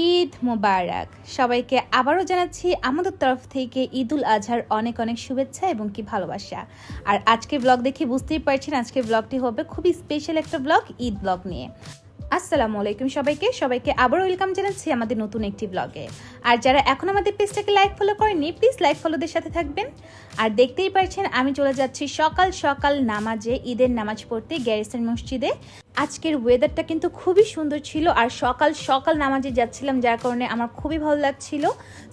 ঈদ মোবারক। সবাইকে আবারও জানাচ্ছি আমাদের তরফ থেকে ঈদুল আজহার অনেক অনেক শুভেচ্ছা এবং কি ভালোবাসা। আর আজকের ব্লগ দেখে বুঝতেই পারছেন আজকের ব্লগটি হবে খুবই স্পেশাল একটা ব্লগ ঈদ ব্লগ নিয়ে। আসসালামু আলাইকুম সবাইকে। সবাইকে আবারও ওয়েলকাম জানাচ্ছি আমাদের নতুন একটি ব্লগে আর যারা এখন আমাদের পেজটাকে লাইক ফলো করেনি প্লিজ লাইক ফলোদের সাথে থাকবেন। আর দেখতেই পারছেন, আমি চলে যাচ্ছি সকাল সকাল নামাজে, ঈদের নামাজ পড়তে গ্যারিসন মসজিদে। আজকের ওয়েদারটা কিন্তু খুবই সুন্দর ছিল আর সকাল সকাল নামাজে যাচ্ছিলাম, যার কারণে আমার খুবই ভালো লাগছিল।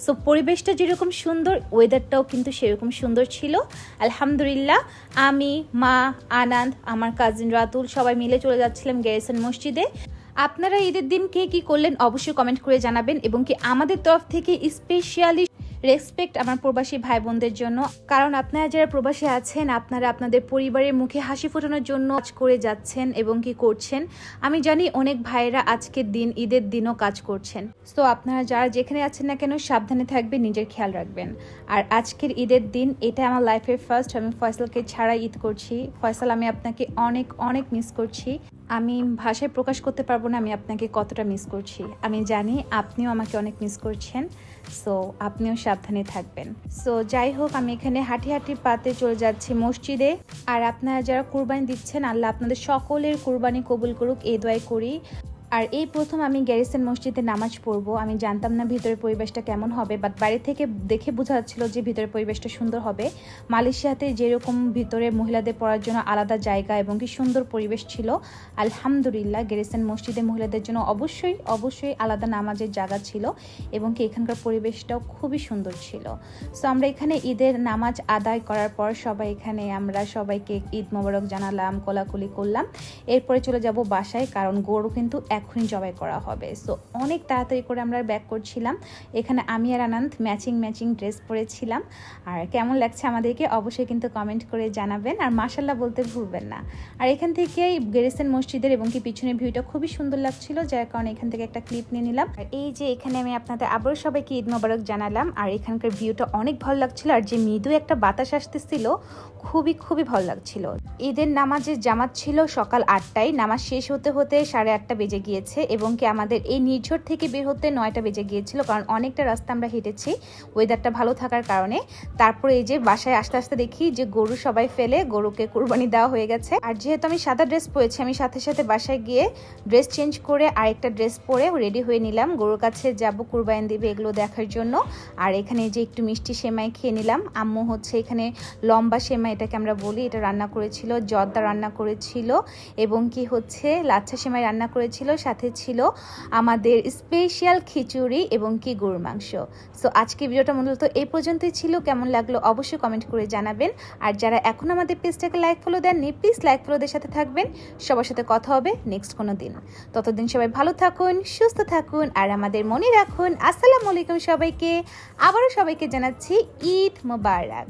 সো পরিবেশটা যেরকম সুন্দর ওয়েদারটাও কিন্তু সেরকম সুন্দর ছিল। আলহামদুলিল্লাহ, আমি, মা, আনন্দ, আমার কাজিন রাতুল সবাই মিলে চলে যাচ্ছিলাম গ্যারিসন মসজিদে। আপনারা ঈদের দিন কে কি করলেন অবশ্যই কমেন্ট করে জানাবেন এবং কি আমাদের তরফ থেকে স্পেশালি রেসপেক্ট আমার প্রবাসী ভাই বোনদের জন্য। কারণ আপনারা যারা প্রবাসী আছেন, আপনারা আপনাদের পরিবারের মুখে হাসি ফোটানোর জন্য কাজ করে যাচ্ছেন এবং কি করছেন। আমি জানি অনেক ভাইয়েরা আজকের দিন, ঈদের দিনও কাজ করছেন। তো আপনারা যারা যেখানে আছেন না কেন, সাবধানে থাকবেন, নিজের খেয়াল রাখবেন। আর আজকের ঈদের দিন এটা আমার লাইফের ফার্স্ট আমি ফয়সালকে ছাড়া ঈদ করছি। ফয়সাল, আমি আপনাকে অনেক অনেক মিস করছি। আমি ভাষায় প্রকাশ করতে পারব না, আমি আপনাকে কতটা মিস করছি। আমি জানি আপনিও আমাকে অনেক মিস করছেন সো আপনিও সাবধানে থাকবেন। সো যাই হোক, আমি এখানে হাঁটি হাঁটি পাতে চলে যাচ্ছি মসজিদে। আর আপনারা যারা কুরবানি দিচ্ছেন, আল্লাহ আপনাদের সকলের কুরবানি কবুল করুক এ দোয়াই করি। আর এই প্রথম আমি গ্যারিসন মসজিদে নামাজ পড়ব, আমি জানতাম না ভিতরের পরিবেশটা কেমন হবে বাট বাইরে থেকে দেখে বোঝা যাচ্ছিল যে ভিতরের পরিবেশটা সুন্দর হবে। মালয়েশিয়াতে যেরকম ভিতরে মহিলাদের পড়ার জন্য আলাদা জায়গা এবং কি সুন্দর পরিবেশ ছিল, আলহামদুলিল্লাহ গ্যারিসন মসজিদে মহিলাদের জন্য অবশ্যই অবশ্যই আলাদা নামাজের জায়গা ছিল এবং কি এখানকার পরিবেশটাও খুবই সুন্দর ছিল। সো আমরা এখানে ঈদের নামাজ আদায় করার পর সবাই এখানে আমরা সবাইকে ঈদ মোবারক জানালাম, কোলাকুলি করলাম। এরপরে চলে যাব বাসায়, কারণ গরু কিন্তু এখনই জবাই করা হবে। সো অনেক তাড়াতাড়ি করে আমরা ব্যাক করছিলাম। এখানে আমি আর আনন্দ ম্যাচিং ম্যাচিং ড্রেস পরেছিলাম। আর কেমন লাগছে আমাদেরকে অবশ্যই কিন্তু কমেন্ট করে জানাবেন। আর মাসাল্লাহ বলতে ভুলবেন না। আর এখান থেকে গেরেসেন মসজিদের এবং কি পিছনের ভিউটা খুবই সুন্দর লাগছিল, যার কারণে এখান থেকে একটা ক্লিপ নিয়ে নিলাম। আর এই যে এখানে আমি আপনাদের আবারও সবাইকে ঈদ মোবারক জানালাম। আর এখানকার ভিউটা অনেক ভালো লাগছিল। আর যে মৃদু একটা বাতাস আসতেছিল, খুবই খুবই ভালো লাগছিল। ঈদের নামাজের জামাত ছিল সকাল আটটায়। নামাজ শেষ হতে হতে সাড়ে আটটা বেজে গিয়েছে এবং কি আমাদের এই নির্ঝর থেকে বের হতে নয়টা বেজে গিয়েছিল, কারণ অনেকটা রাস্তা আমরা হেঁটেছি ওয়েদারটা ভালো থাকার কারণে। তারপরে এই যে বাসায় আস্তে আস্তে দেখি যে গরু সবাই ফেলে, গরুকে কুরবানি দেওয়া হয়ে গেছে। আর যেহেতু আমি সাদা ড্রেস পরেছি, আমি সাথে সাথে বাসায় গিয়ে ড্রেস চেঞ্জ করে আরেকটা ড্রেস পরে রেডি হয়ে নিলাম। গরুর কাছে যাব, কুরবানি দিবে এগুলো দেখার জন্য। আর এখানে যে একটু মিষ্টি সেমাই খেয়ে নিলাম। আম্মু হচ্ছে এখানে লম্বা সেমাই এটাকে আমরা বলি, এটা রান্না করেছিল, জর্দা রান্না করেছিল এবং কি হচ্ছে, লাচ্ছা সেমাই রান্না করেছিল সাথে ছিল আমাদের স্পেশাল খিচুড়ি এবং কি গরুর মাংস। সো আজকে ভিডিওটা মূলত এই পর্যন্তই ছিল। কেমন লাগল অবশ্যই কমেন্ট করে জানাবেন। আর যারা এখন আমাদের পেজটাকে লাইক ফলো দেননি প্লিজ লাইক ফলোদের সাথে থাকবেন। সবার সাথে কথা হবে নেক্সট কোনো দিন। ততদিন সবাই ভালো থাকুন, সুস্থ থাকুন, আর আমাদের মনে রাখুন, আসসালামু আলাইকুম সবাইকে। আবারও সবাইকে জানাচ্ছি ঈদ মোবারক।